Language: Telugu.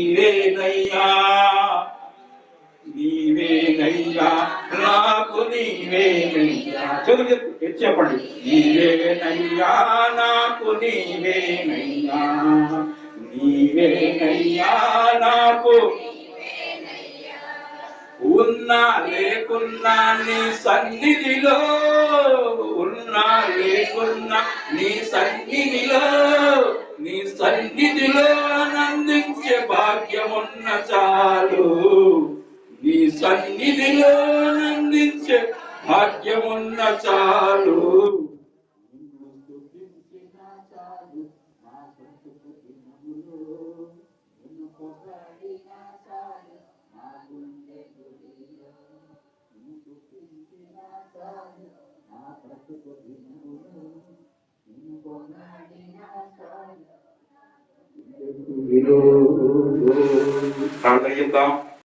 నీవేనయ్యా. నీవేనయ్యా. నాకు నీవేనయ్యా. చదువు చెప్పు తెచ్చి చెప్పండి? నీవేనయ్యా నాకు నీవేనయ్యా. నీవేనయ్యా నాకు ఉన్నా లేకున్నా నీ సన్నిధిలో. ఉన్నా లేకున్నా నీ సన్నిధిలో. నీ సన్నిధిలో ఆనందించే భాగ్యమున్న చాలు. నీ సన్నిధిలో నందించే భాగ్యమున్న చాలు చాలు, தலையும் தான்